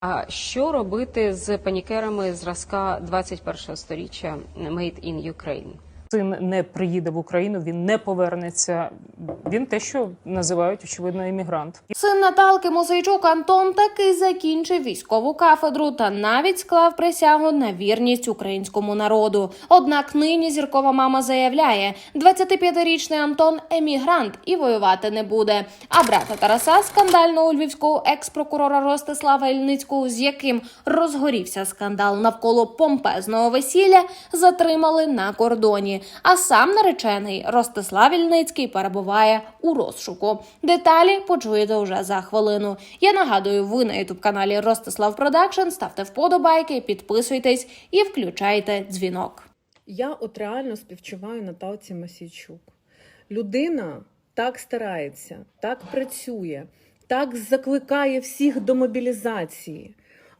А що робити з панікерами зразка 21-го сторіччя Made in Ukraine? Син не приїде в Україну, він не повернеться. Він те, що називають очевидно емігрант. Син Наталки Мосейчук Антон таки закінчив військову кафедру та навіть склав присягу на вірність українському народу. Однак нині зіркова мама заявляє, 25-річний Антон емігрант і воювати не буде. А брата Тараса, скандального львівського екс-прокурора Ростислава Ільницького, з яким розгорівся скандал навколо помпезного весілля, затримали на кордоні. А сам наречений Ростислав Ільницький перебуває у розшуку. Деталі почуєте вже за хвилину. Я нагадую, ви на ютуб каналі Ростислав Продакшн. Ставте вподобайки, підписуйтесь і включайте дзвінок. Я от реально співчуваю Наталці Масійчук. Людина так старається, так працює, так закликає всіх до мобілізації.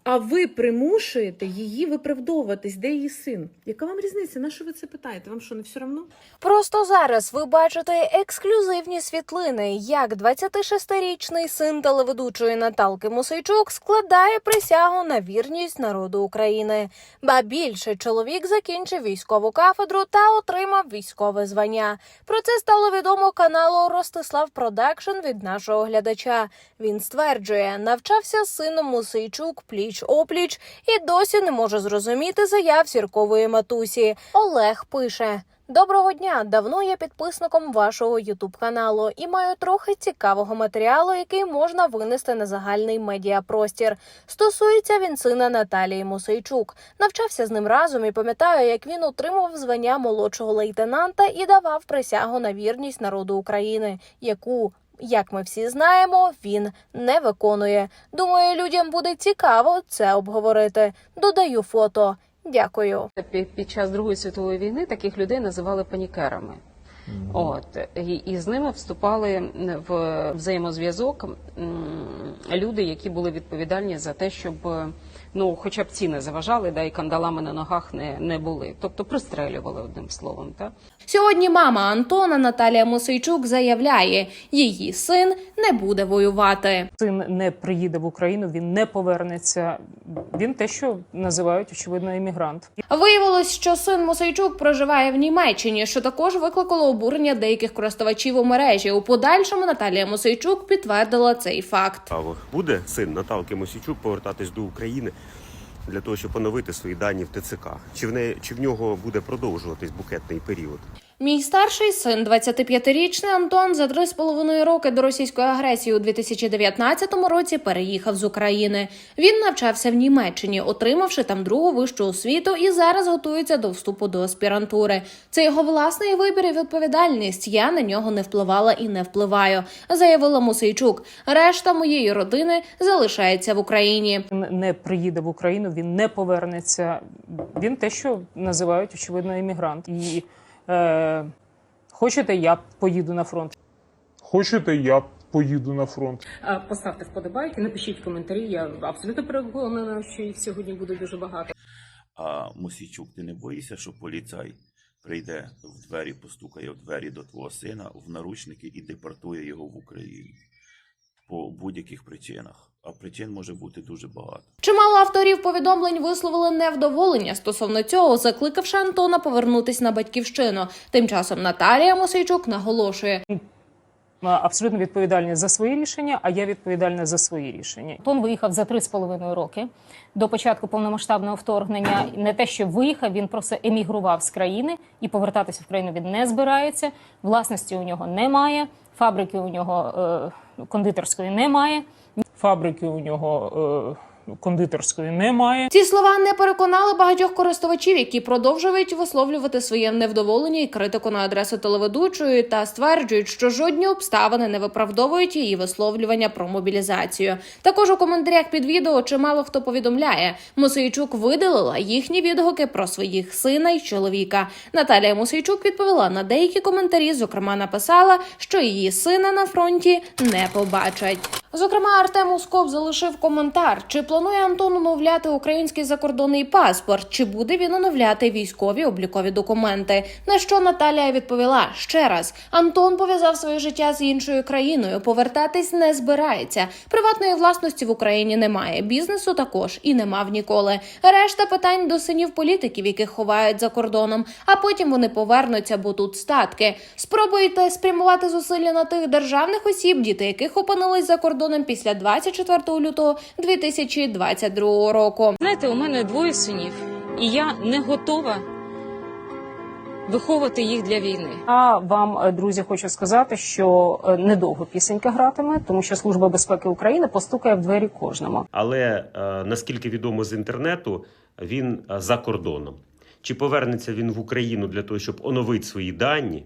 А ви примушуєте її виправдовуватись, де її син? Яка вам різниця? На що ви це питаєте? Вам що не все одно? Просто зараз ви бачите ексклюзивні світлини, як 26-річний син телеведучої Наталки Мусейчук складає присягу на вірність народу України. Ба більше чоловік закінчив військову кафедру та отримав військове звання. Про це стало відомо каналу Ростислав Продакшн від нашого глядача. Він стверджує, навчався сином Мусейчук пліч опліч і досі не може зрозуміти заяв зіркової матусі. Олег пише. Доброго дня! Давно я підписником вашого Ютуб каналу і маю трохи цікавого матеріалу, який можна винести на загальний медіапростір. Стосується він сина Наталії Мусейчук. Навчався з ним разом і пам'ятаю, як він отримував звання молодшого лейтенанта і давав присягу на вірність народу України, яку. Як ми всі знаємо, він не виконує. Думаю, людям буде цікаво це обговорити. Додаю фото. Дякую. Під, під час Другої світової війни таких людей називали панікерами. От і, і з ними вступали в взаємозв'язок м, люди, які були відповідальні за те, щоб ну, хоча б ці не заважали, да і кандалами на ногах не, не були. Тобто пристрелювали одним словом. Так? Сьогодні мама Антона Наталія Мосейчук заявляє, її син не буде воювати. Син не приїде в Україну, він не повернеться. Він те, що називають очевидно емігрант. Виявилось, що син Мосейчук проживає в Німеччині, що також викликало обурення деяких користувачів у мережі. У подальшому Наталія Мосейчук підтвердила цей факт. Буде син Наталки Мосійчук повертатись до України для того, щоб поновити свої дані в ТЦК? Чи в не чи в нього буде продовжуватись букетний період? Мій старший син, 25-річний Антон, за три з половиною роки до російської агресії у 2019 році переїхав з України. Він навчався в Німеччині, отримавши там другу вищу освіту, і зараз готується до вступу до аспірантури. Це його власний вибір і відповідальність. Я на нього не впливала і не впливаю, заявила Мусейчук. Решта моєї родини залишається в Україні. Він не приїде в Україну, він не повернеться. Він те, що називають очевидно емігрант. І е, хочете, я поїду на фронт. Хочете, я поїду на фронт. Поставте вподобайки, напишіть коментарі. Я абсолютно переконана, що їх сьогодні буде дуже багато. А Мосійчук, ти не боїшся, що поліцай прийде в двері, постукає в двері до твого сина в наручники і депортує його в Україну по будь-яких причинах. А причин може бути дуже багато. Чимало авторів повідомлень висловили невдоволення стосовно цього, закликавши Антона повернутись на батьківщину. Тим часом Наталія Мосейчук наголошує: Абсолютно відповідальні за свої рішення, а я відповідальна за свої рішення. Антон виїхав за три з половиною роки до початку повномасштабного вторгнення. Не те, що виїхав, він просто емігрував з країни і повертатися в країну він не збирається. Власності у нього немає, фабрики у нього е, кондитерської немає. Фабрики у нього е, кондитерської немає. ці слова не переконали багатьох користувачів, які продовжують висловлювати своє невдоволення і критику на адресу телеведучої та стверджують, що жодні обставини не виправдовують її висловлювання про мобілізацію. Також у коментарях під відео чимало хто повідомляє, Мусейчук видалила їхні відгуки про своїх сина й чоловіка. Наталія Мусейчук відповіла на деякі коментарі. Зокрема, написала, що її сина на фронті не побачать. Зокрема, Артем Усков залишив коментар: чи планує Антон оновляти український закордонний паспорт? Чи буде він оновляти військові облікові документи? На що Наталія відповіла ще раз: Антон пов'язав своє життя з іншою країною. Повертатись не збирається. Приватної власності в Україні немає. Бізнесу також і не мав ніколи. Решта питань до синів політиків, яких ховають за кордоном. А потім вони повернуться, бо тут статки. Спробуйте спрямувати зусилля на тих державних осіб, діти яких опинились за кордоном після 24 лютого 2022 року. Знаєте, у мене двоє синів, і я не готова виховувати їх для війни. А вам, е, друзі, хочу сказати, що е, недовго пісенька гратиме, тому що Служба безпеки України постукає в двері кожному. Але е, наскільки відомо з інтернету, він за кордоном. Чи повернеться він в Україну для того, щоб оновити свої дані?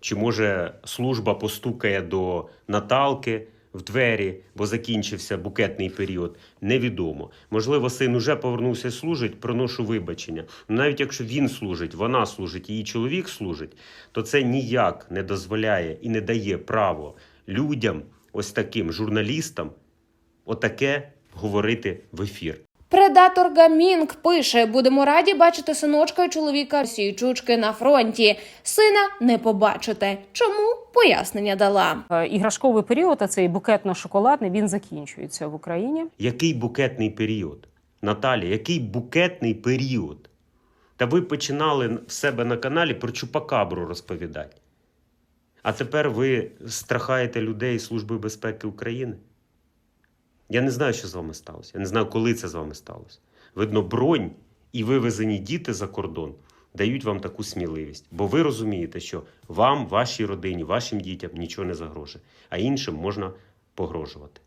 Чи може служба постукає до Наталки в двері, бо закінчився букетний період? Невідомо. Можливо, син уже повернувся і служить, проношу вибачення. Навіть якщо він служить, вона служить, її чоловік служить, то це ніяк не дозволяє і не дає право людям, ось таким журналістам, отаке говорити в ефір. Предатор Гамінг пише: будемо раді бачити синочка і чоловіка Сійчучки на фронті. Сина не побачите. Чому пояснення дала? Е, Іграшковий період, а цей букетно-шоколадний, він закінчується в Україні. Який букетний період? Наталі, який букетний період? Та ви починали в себе на каналі про Чупакабру розповідати. А тепер ви страхаєте людей Служби безпеки України? Я не знаю, що з вами сталося. Я не знаю, коли це з вами сталося. Видно, бронь і вивезені діти за кордон дають вам таку сміливість. Бо ви розумієте, що вам, вашій родині, вашим дітям нічого не загрожує, а іншим можна погрожувати.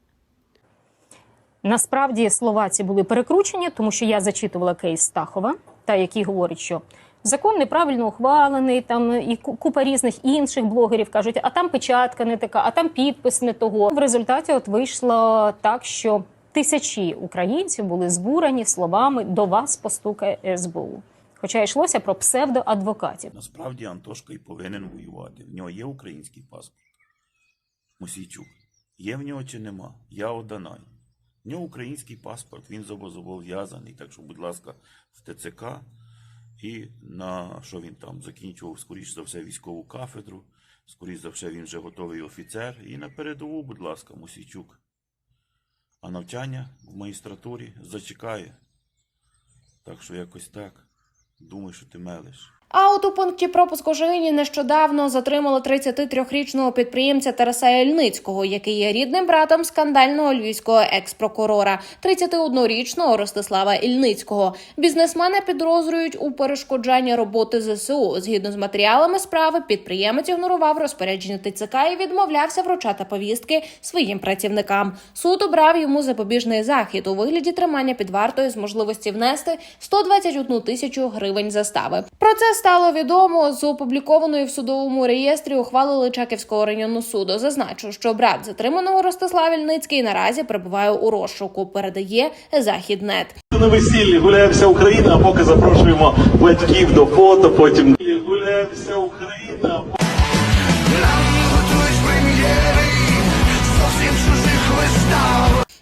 Насправді слова ці були перекручені, тому що я зачитувала кейс Стахова, та який говорить, що закон неправильно ухвалений, там і купа різних інших блогерів кажуть, а там печатка не така, а там підпис не того. В результаті от вийшло так, що тисячі українців були збурені словами до вас постукає СБУ. Хоча йшлося про псевдоадвокатів. Насправді Антошка і повинен воювати. В нього є український паспорт. Мосійчук. Є в нього чи нема? Я Оданай. В нього український паспорт, він зобов'язаний. Так що, будь ласка, в ТЦК і на що він там закінчував, скоріш за все, військову кафедру. Скоріш за все, він вже готовий офіцер. І на передову, будь ласка, Мусійчук. А навчання в магістратурі зачекає. Так що якось так. Думай, що ти мелиш. От у пункті пропуску Жирині нещодавно затримали 33-річного підприємця Тараса Ільницького, який є рідним братом скандального львівського екс-прокурора, 31-річного Ростислава Ільницького. Бізнесмена підозрюють у перешкоджанні роботи ЗСУ. Згідно з матеріалами справи, підприємець ігнорував розпорядження ТЦК і відмовлявся вручати повістки своїм працівникам. Суд обрав йому запобіжний захід у вигляді тримання під вартою з можливості внести 121 тисячу гривень застави. Про це стало відомо з опублікованої в судовому реєстрі ухвали Личаківського районного суду. Зазначу, що брат затриманого Ростислав Ільницький наразі перебуває у розшуку. Передає Західнет. На весіллі гуляє вся Україна, а поки запрошуємо батьків до фото, потім гуляє вся Україна.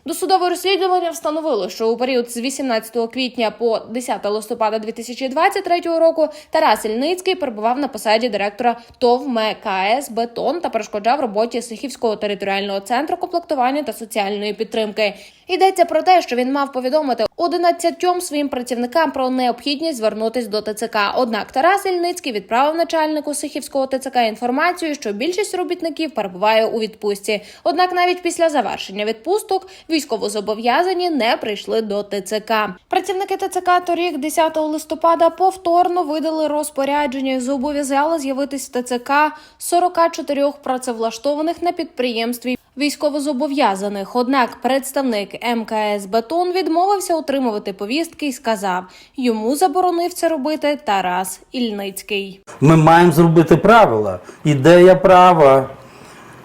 Досудове розслідування встановило, що у період з 18 квітня по 10 листопада 2023 року Тарас Ільницький перебував на посаді директора ТОВ МКС Бетон та перешкоджав роботі Сихівського територіального центру комплектування та соціальної підтримки. Йдеться про те, що він мав повідомити 11 своїм працівникам про необхідність звернутись до ТЦК. Однак Тарас Ільницький відправив начальнику Сихівського ТЦК інформацію, що більшість робітників перебуває у відпустці. Однак навіть після завершення відпусток військовозобов'язані не прийшли до ТЦК. Працівники ТЦК торік, 10 листопада, повторно видали розпорядження і зобов'язали з'явитись в ТЦК 44 працевлаштованих на підприємстві військовозобов'язаних. Однак представник МКС Бетон відмовився отримувати повістки і сказав, йому заборонив це робити Тарас Ільницький. Ми маємо зробити правила. Ідея права,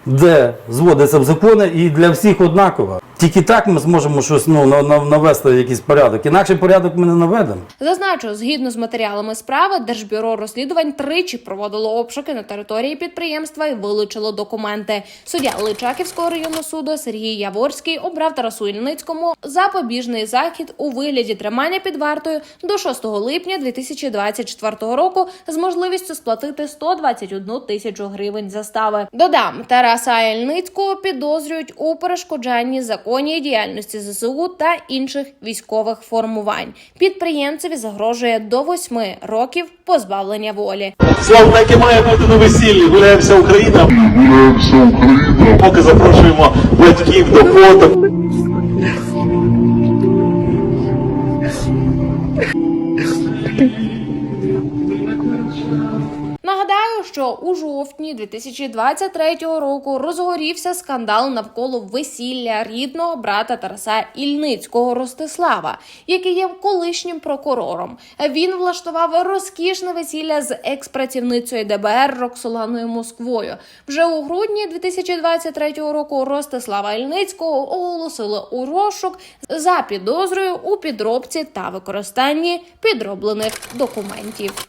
де зводиться в закони і для всіх однакова. Тільки так ми зможемо щось ну, на- на- навести якийсь порядок. Інакше порядок ми не наведемо. Зазначу, згідно з матеріалами справи, Держбюро розслідувань тричі проводило обшуки на території підприємства і вилучило документи. Суддя Личаківського районного суду Сергій Яворський обрав Тарасу Ільницькому запобіжний захід у вигляді тримання під вартою до 6 липня 2024 року з можливістю сплатити 121 тисячу гривень застави. Додам, Тараса Ільницького підозрюють у перешкоджанні законній діяльності ЗСУ та інших військових формувань. Підприємцеві загрожує до 8 років позбавлення волі. Слава, так і має бути на весіллі. Гуляємося Україна. Гуляємося Україна. Поки запрошуємо батьків до фото. Нагадаю, що у жовтні 2023 року розгорівся скандал навколо весілля рідного брата Тараса Ільницького Ростислава, який є колишнім прокурором. Він влаштував розкішне весілля з експрацівницею ДБР Роксоланою Москвою. Вже у грудні 2023 року Ростислава Ільницького оголосили у розшук за підозрою у підробці та використанні підроблених документів.